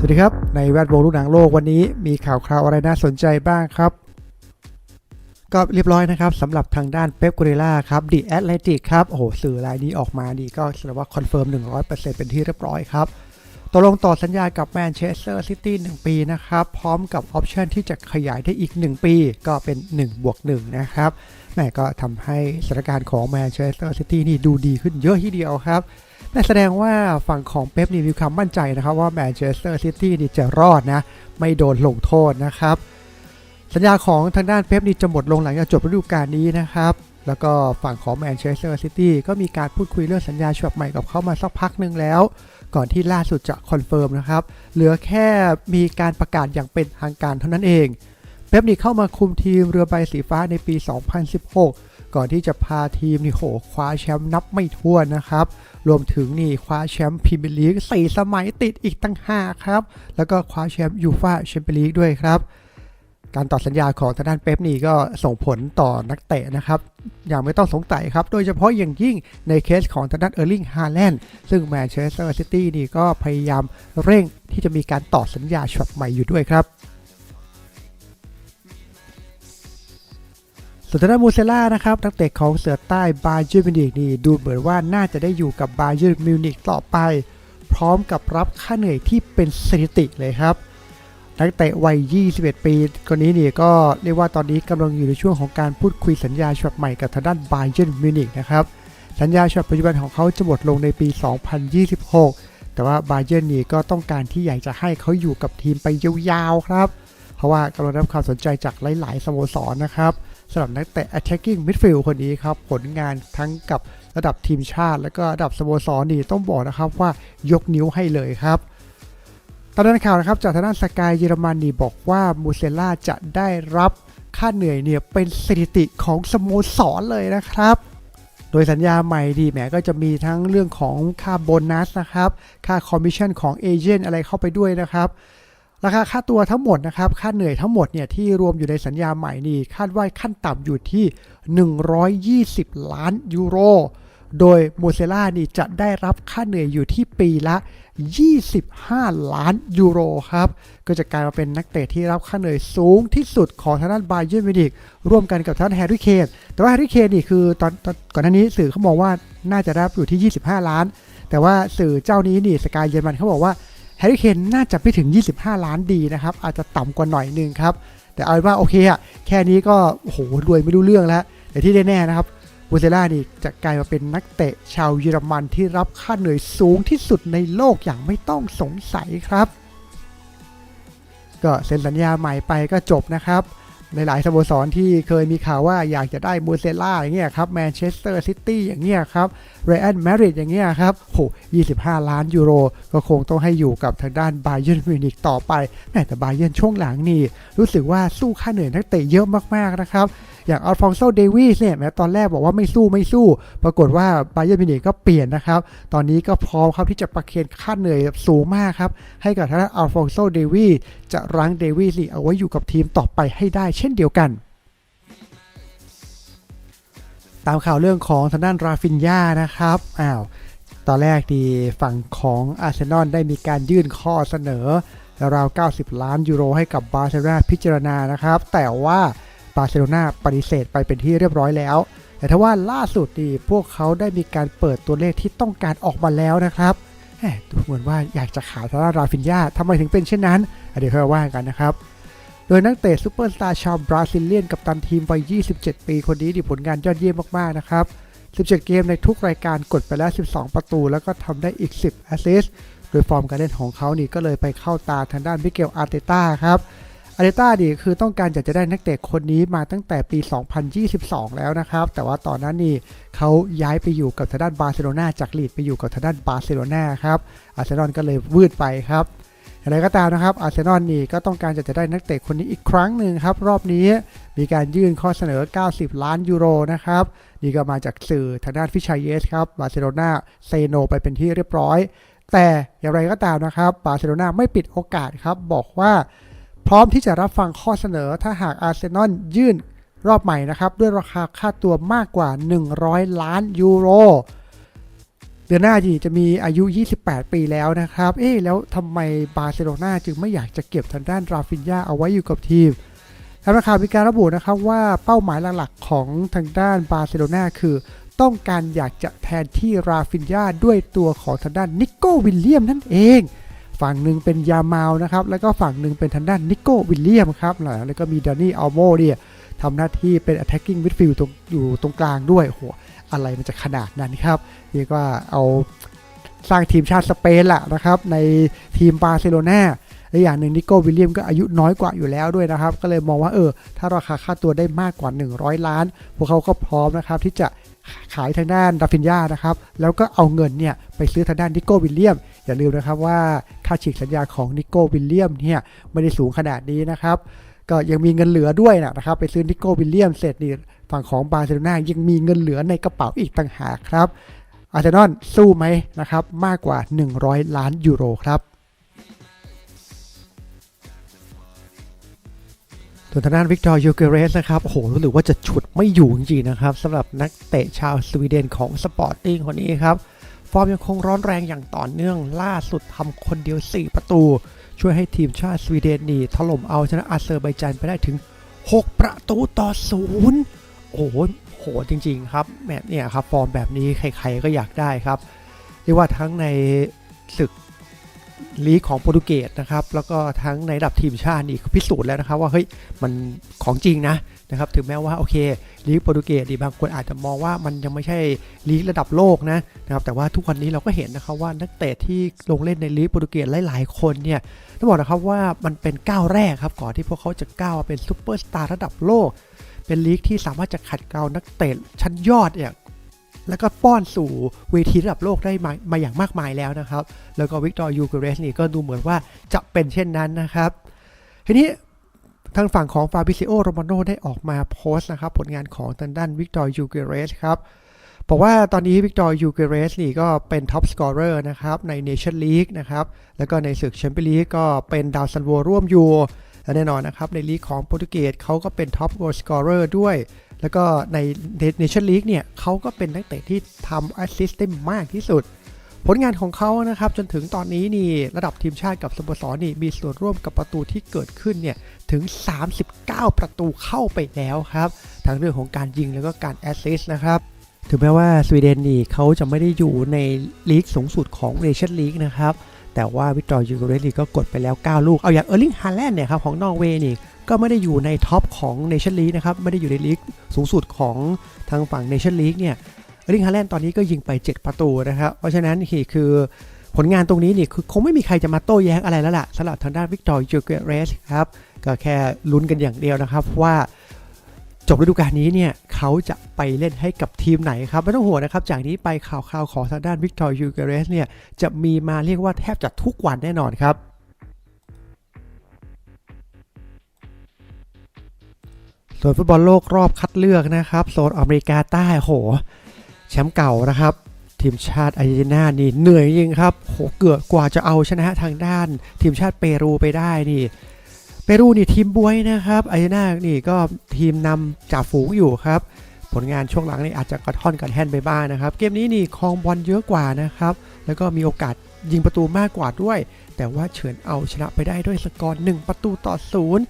สวัสดีครับ ในแวดวงลูกหนังโลกวันนี้มีข่าวคราวอะไรน่าสนใจบ้างครับ ก็เรียบร้อยนะครับสำหรับทางด้านเป๊ปกูเรล่าครับดีแอตเลติกครับ โอ้โห สื่อรายนี้ออกมาดีก็แสดงว่าคอนเฟิร์ม 100%เป็นที่เรียบร้อยครับตกลงต่อสัญญากับแมนเชสเตอร์ซิตี้1ปีนะครับ พร้อมกับออปชันที่จะขยายได้อีก 1 ปี ก็เป็น1บวก1นะครับแม่ก็ทำให้สถานการณ์ของแมนเชสเตอร์ซิตี้นี่ดูดีขึ้นเยอะทีเดียวครับ นั่นแสดงว่าฝั่งของเป๊ปนี่มีความมั่นใจนะครับว่าแมนเชสเตอร์ซิตี้นี่จะรอดนะ ไม่โดนลงโทษนะครับ สัญญาของทางด้านเป๊ปนี่จะหมดลงหลังจากจบฤดูกาลนี้นะครับ แล้วก็ฝั่งของแมนเชสเตอร์ซิตี้ก็มีการพูดคุยเรื่องสัญญาฉบับใหม่กับเขามาสักพักหนึ่งแล้ว ก่อนที่ล่าสุดจะคอนเฟิร์มนะครับ เหลือแค่มีการประกาศอย่างเป็นทางการเท่านั้นเอง เป๊ปนี่เข้ามาคุมทีมเรือใบสีฟ้าในปี 2016 ก่อนที่จะพาทีมนี่โหคว้าแชมป์นับไม่ถ้วนนะครับ รวมถึงนี่คว้าแชมป์พรีเมียร์ลีกสี่สมัยติดอีกตั้ง5ครับ แล้วก็คว้าแชมป์ยูฟ่าแชมเปี้ยนลีกด้วยครับการต่อสัญญาของทางด้านเป๊ปนี่ก็ส่งผลต่อนักเตะนะครับ อย่างไม่ต้องสงสัยครับ โดยเฉพาะอย่างยิ่งในเคสของทางด้านเออร์ลิงฮาแลนด์ซึ่งแมนเชสเตอร์ซิตี้นี่ก็พยายามเร่งที่จะมีการต่อสัญญาฉบับใหม่อยู่ด้วยครับ ส่วนทางด้านมูเซล่านะครับนักเตะของเสือใต้บาเยิร์นมิวนิกนี่ดูเหมือนว่าน่าจะได้อยู่กับบาเยิร์นมิวนิกต่อไป พร้อมกับรับค่าเหนื่อยที่เป็นสถิติเลยครับ นักเตะวัย 21 ปีคนนี้นี่ก็เรียกว่าตอนนี้กำลังอยู่ในช่วงของการพูดคุยสัญญาฉบับใหม่กับทางด้านบาเยิร์นมิวนิกนะครับสัญญาฉบับปัจจุบันของเขาจะหมดลงในปี 2026 แต่ว่าบาเยิร์นนี่ก็ต้องการที่อยากจะให้เขาอยู่กับทีมไปยาวๆครับ เพราะว่ากำลังได้รับความสนใจจากหลาย ๆสโมสรนะครับ สำหรับนักเตะ attacking midfield คนนี้ครับ ผลงานทั้งกับระดับทีมชาติ และก็ระดับสโมสรนี่ต้องบอกนะครับว่ายกนิ้วให้เลยครับตอนนั้นข่าวนะครับจากทางด้านสกายเยอรมันนี่บอกว่ามูเซล่าจะได้รับค่าเหนื่อยเนี่ยเป็นสถิติของสโมสรเลยนะครับ โดยสัญญาใหม่ดีแหมก็จะมีทั้งเรื่องของค่าโบนัสนะครับ ค่าคอมมิชชั่นของเอเจนต์อะไรเข้าไปด้วยนะครับ ราคาค่าตัวทั้งหมดนะครับ ค่าเหนื่อยทั้งหมดเนี่ยที่รวมอยู่ในสัญญาใหม่นี่คาดว่าขั้นต่ำอยู่ที่ 120 ล้านยูโร โดยโมเซล่านี่จะได้รับค่าเหนื่อยอยู่ที่ปีละ 25 ล้านยูโรครับ ก็จะกลายมาเป็นนักเตะที่รับค่าเหนื่อยสูงที่สุดของทางด้านบาเยิร์นมิวนิกร่วมกันกับทางด้านแฮร์รี่เคน แต่ว่าแฮร์รี่เคนนี่คือตอนตอนก่อนหน้านี้สื่อเขามองว่าน่าจะรับอยู่ที่ 25 ล้าน แต่ว่าสื่อเจ้านี้นี่สกายเยอรมันเขาบอกว่า แฮร์รี่เคนน่าจะไม่ถึง 25 ล้านดีนะครับ อาจจะต่ำกว่าหน่อยหนึงครับ แต่เอาเป็นว่าโอเคอะแค่นี้ก็โอ้โหรวยไม่รู้เรื่องแล้ว แต่ที่แน่ๆนะครับบูเซล่านี่จะกลายมาเป็นนักเตะชาวเยอรมันที่รับค่าเหนื่อยสูงที่สุดในโลกอย่างไม่ต้องสงสัยครับ ก็เซ็นสัญญาใหม่ไปก็จบนะครับ หลายสโมสรที่เคยมีข่าวว่าอยากจะได้บูเซล่าอย่างเงี้ยครับแมนเชสเตอร์ซิตี้อย่างเงี้ยครับเรอันแมริดอย่างเงี้ยครับโห25 ล้านยูโร ก็คงต้องให้อยู่กับทางด้านบาเยิร์นมิวนิกต่อไปแม้แต่บาเยิร์นช่วงหลังนี่รู้สึกว่าสู้ค่าเหนื่อยนักเตะเยอะมากๆนะครับ อย่างอัลฟองโซเดวิสเนี่ยแม้ตอนแรกบอกว่าไม่สู้ไม่สู้ ปรากฏว่าไบเยิร์นมิวนิกก็เปลี่ยนนะครับ ตอนนี้ก็พร้อมครับที่จะประเคนค่าเหนื่อยสูงมากครับ ให้กับทางด้านอัลฟองโซเดวิสจะรั้งเดวิสนี่เอาไว้อยู่กับทีมต่อไปให้ได้เช่นเดียวกันตามข่าวเรื่องของทางด้านราฟินยานะครับ อ้าว ตอนแรกดีฝั่งของอาร์เซนอลได้มีการยื่นข้อเสนอราว 90 ล้านยูโรให้กับบาร์เซโลนาพิจารณานะครับ แต่ว่า บาร์เซโลนาปฏิเสธไปเป็นที่เรียบร้อยแล้ว แต่ถ้าว่าล่าสุดดีพวกเขาได้มีการเปิดตัวเลขที่ต้องการออกมาแล้วนะครับดูเหมือนว่าอยากจะขายทางด้าราฟินยาทำไมถึงเป็นเช่นนั้น เดี๋ยวค่อยว่ากันนะครับ โดยนักเตะซูเปอร์สตาร์ชาวบราซิลเลียนกับตันทีมวัย 27 ปีคนนี้ดีผลงานยอดเยี่ยมมากๆนะครับ 17 เกมในทุกรายการกดไปแล้ว 12 ประตู แล้วก็ทำได้อีก 10 แอสซิสต์ โดยฟอร์มการเล่นของเขานี่ก็เลยไปเข้าตาทางด้านมิเกลอาร์เตต้าครับ อาร์เตต้านี่คือต้องการอยากจะได้นักเตะคนนี้มาตั้งแต่ปี 2022 แล้วนะครับ แต่ว่าตอนนั้นนี่เขาย้ายไปอยู่กับทางด้านบาร์เซโลนาจากลีดไปอยู่กับทางด้านบาร์เซโลนาครับอาร์เซนอลก็เลยวืดไปครับอย่างไรก็ตามนะครับอาร์เซนอลนี่ก็ต้องการจะจะได้นักเตะคนนี้อีกครั้งหนึ่งครับ รอบนี้มีการยื่นข้อเสนอ 90 ล้านยูโรนะครับนี่ก็มาจากสื่อทางด้านฟิชายเยสครับบาร์เซโลนาเซโนไปเป็นที่เรียบร้อย แต่อย่างไรก็ตามนะครับบาร์เซโลนาไม่ปิดโอกาสครับบอกว่า พร้อมที่จะรับฟังข้อเสนอถ้าหากอาร์เซนอลยื่นรอบใหม่นะครับ ด้วยราคาค่าตัวมากกว่า 100 ล้านยูโรเดือนหน้าจีจะมีอายุ 28 ปีแล้วนะครับ เอ๊ะแล้วทำไมบาร์เซโลนาจึงไม่อยากจะเก็บทางด้านราฟินยาเอาไว้อยู่กับทีมทางราคาวมีการระบุนะครับว่าเป้าหมายหลักๆของทางด้านบาร์เซโลนาคือ ต้องการอยากจะแทนที่ราฟินยาด้วยตัวของทางด้านนิโก้วิลเลียมนั่นเอง ฝั่งหนึ่งเป็นยามาลนะครับ แล้วก็ฝั่งหนึ่งเป็นทางด้านนิโก้วิลเลียมครับแล้วก็มีดานี่อัลโมเนี่ยทำหน้าที่เป็น attacking midfield ตรงอยู่ตรงกลางด้วยโอ้โหอะไรมันจะขนาดนั้นครับเรียกว่าเอาสร้างทีมชาติสเปนละนะครับ ในทีมบาร์เซโลนาและอย่างหนึ่งนิโก้วิลเลียมก็อายุน้อยกว่าอยู่แล้วด้วยนะครับ ก็เลยมองว่าเออ ถ้าราคาค่าตัวได้มากกว่า 100 ล้าน พวกเขาก็พร้อมนะครับที่จะ ขายทางด้านดาฟินยานะครับ แล้วก็เอาเงินเนี่ยไปซื้อทางด้านนิโก้วิลเลียม อย่าลืมนะครับว่าค่าฉีกสัญญาของนิโก้วิลเลียมเนี่ยไม่ได้สูงขนาดนี้นะครับ ก็ยังมีเงินเหลือด้วยนะครับ ไปซื้อนิโก้วิลเลียมเสร็จนี่ฝั่งของบาร์เซโลนายังมีเงินเหลือในกระเป๋าอีกต่างหากครับอาร์เซนอลสู้ไหมนะครับมากกว่า 100 ล้านยูโรครับ วนทางด้านวิกตอร์ยูเกเรสนะครับ โอ้โห รู้สึกว่าจะฉุดไม่อยู่จริงๆนะครับสำหรับนักเตะชาวสวีเดนของสปอร์ติ้งคนนี้ครับ ฟอร์มยังคงร้อนแรงอย่างต่อเนื่อง ล่าสุดทำคนเดียว 4 ประตู ช่วยให้ทีมชาติสวีเดนนี่ถล่มเอาชนะอาเซอร์ไบจานไปได้ถึง 6 ประตูต่อศูนย์โอ้โหโหจริงๆครับแมตช์เนี่ยครับฟอร์มแบบนี้ใครๆก็อยากได้ครับ เรียกว่าทั้งในศึก ลีกของโปรตุเกสนะครับแล้วก็ทั้งในระดับทีมชาตินี่พิสูจน์แล้วนะครับว่าเฮ้ยมันของจริงนะนะครับถึงแม้ว่าโอเคลีกโปรตุเกสดีบางคนอาจจะมองว่ามันยังไม่ใช่ลีกระดับโลกนะนะครับแต่ว่าทุกวันนี้เราก็เห็นนะครับว่านักเตะที่ลงเล่นในลีกโปรตุเกสหลาย ๆ คนเนี่ยต้องบอกนะครับว่ามันเป็นก้าวแรกครับก่อนที่พวกเขาจะก้าวเป็นซูเปอร์สตาร์ระดับโลกเป็นลีกที่สามารถจะขัดเกลานักเตะชั้นยอดเนี่ย แล้วก็ป้อนสู่เวทีระดับโลกได้มามาอย่างมากมายแล้วนะครับ แล้วก็วิกตอร์ยูเกเรสนี่ก็ดูเหมือนว่าจะเป็นเช่นนั้นนะครับ ทีนี้ทางฝั่งของฟาบิซิโอโรมาโนได้ออกมาโพสต์นะครับ ผลงานของทางด้านวิกตอร์ยูเกเรสครับบอกว่าตอนนี้วิกตอร์ยูเกเรสนี่ก็เป็นท็อปสกอร์เรอร์นะครับในเนชั่นลีกนะครับ แล้วก็ในศึกแชมเปี้ยนลีกก็เป็นดาวซันโวร่วมอยู่ และแน่นอนนะครับ ในลีกของโปรตุเกสเขาก็เป็นท็อปโกลสกอร์เรอร์ด้วย แล้วก็ในเนชั่นลีกเนี่ยเขาก็เป็นนักเตะที่ทำแอสซิสต์ได้มากที่สุด ผลงานของเขานะครับจนถึงตอนนี้นี่ระดับทีมชาติกับสโมสรนี่มีส่วนร่วมกับประตูที่เกิดขึ้นเนี่ยถึง 39 ประตูเข้าไปแล้วครับทั้งเรื่องของการยิงแล้วก็การแอสซิสต์นะครับถึงแม้ว่าสวีเดนนี่เขาจะไม่ได้อยู่ในลีกสูงสุดของเนชั่นลีกนะครับ แต่ว่าวิตอร์ยูโกเรลีก็กดไปแล้ว 9 ลูก เอาอย่างเออร์ลิงฮาแลนด์เนี่ยครับของนอร์เวย์นี่ก็ไม่ได้อยู่ในท็อปของเนชั่นลีกนะครับ ไม่ได้อยู่ในลีกสูงสุดของทางฝั่งเนชั่นลีกเนี่ยเออร์ลิงฮาแลนด์ตอนนี้ก็ยิงไป 7 ประตูนะครับ เพราะฉะนั้นคือผลงานตรงนี้นี่คือคงไม่มีใครจะมาโต้แย้งอะไรแล้วล่ะสำหรับทางด้านวิกตอร์ยูโกเรสครับก็แค่ลุ้นกันอย่างเดียวนะครับว่า จบฤดูกาลนี้เนี่ยเขาจะไปเล่นให้กับทีมไหนครับ ไม่ต้องห่วงนะครับ จากนี้ไปข่าวข่าวของทางด้านวิกตอร์ยูเกเรสเนี่ยจะมีมาเรียกว่าแทบจะทุกวันแน่นอนครับส่วนฟุตบอลโลกรอบคัดเลือกนะครับโซนอเมริกาใต้โห แชมป์เก่านะครับ ทีมชาติอาร์เจนตินานี่เหนื่อยจริงครับโหเกือบกว่าจะเอาชนะทางด้าน ทีมชาติเปรูไปได้นี่ เปรูนี่ทีมบวยนะครับอาร์เนานี่ก็ทีมนำจ่าฝูงอยู่ครับ ผลงานช่วงหลังนี่อาจจะกระท่อนกันแท่นไปบ้างนะครับ เกมนี้นี่ครองบอลเยอะกว่านะครับ แล้วก็มีโอกาสยิงประตูมากกว่าด้วย แต่ว่าเฉือนเอาชนะไปได้ด้วยสกอร์1ประตูต่อศูนย์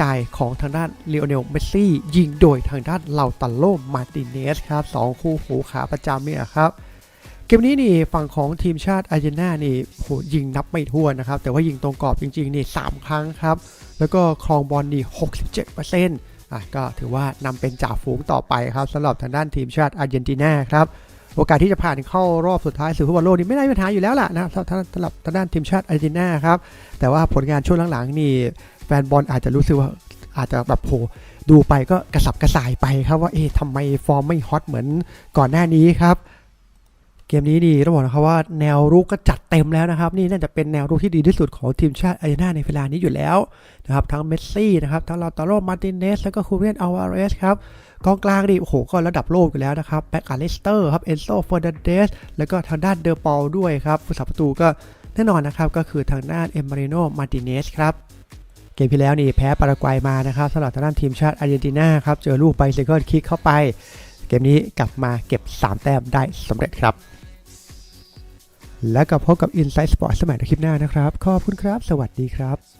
จ่ายของทางด้านเลโอเนลเมสซี่ ยิงโดยทางด้านเลาตันโลมาร์ติเนสครับสองคู่หูขาประจำเนี่ยครับ เกมนี้นี่ฝั่งของทีมชาติอาร์เจนตินานี่โหยิงนับไม่ถ้วนนะครับ แต่ว่ายิงตรงกรอบจริงๆนี่สามครั้งครับ แล้วก็ครองบอลนี่67%อะก็ถือว่านำเป็นจ่าฝูงต่อไปครับสำหรับทางด้านทีมชาติอาร์เจนตินาครับโอกาสที่จะผ่านเข้ารอบสุดท้ายสู่ฟุตบอลโลกนี่ไม่ได้ปัญหาอยู่แล้วล่ะนะครับสำหรับทางด้านทีมชาติอาร์เจนตินาครับแต่ว่าผลงานช่วงหลังๆนี่แฟนบอลอาจจะรู้สึกว่าอาจจะแบบโหดูไปก็กระสับกระส่ายไปครับว่าเอ๊ะทำไมฟอร์มไม่ฮอตเหมือนก่อนหน้านี้ครับ เกมนี้ดีต้องบอกนะครับว่าแนวรุกก็จัดเต็มแล้วนะครับ นี่น่าจะเป็นแนวรุกที่ดีที่สุดของทีมชาติอาร์เจนตินาในเวลานี้อยู่แล้วนะครับทั้งเมสซี่นะครับทั้งลาตาโรมาร์ตินเนสแล้วก็คูเรียนอัลวาเรสครับกองกลางดีโอ้โหก็ระดับโลกอยู่แล้วนะครับแบ็กอาร์เลสเตอร์ครับเอนโซเฟอร์นันเดสแล้วก็ทางด้านเดอปอลด้วยครับผู้สับประตูก็แน่นอนนะครับก็คือทางด้านเอมมาริโนมาร์ติเนสครับเกมที่แล้วนี่แพ้ปารากวัยมานะครับสำหรับทางด้านทีมชาติอาร์เจนตินาครับเจอลูกไบเซเคิลคิกเข้าไป เกมนี้กลับมาเก็บ 3 แต้มได้สำเร็จครับ แล้วก็พบกับ Inside Sport สมัยในคลิปหน้านะครับ ขอบคุณครับ สวัสดีครับ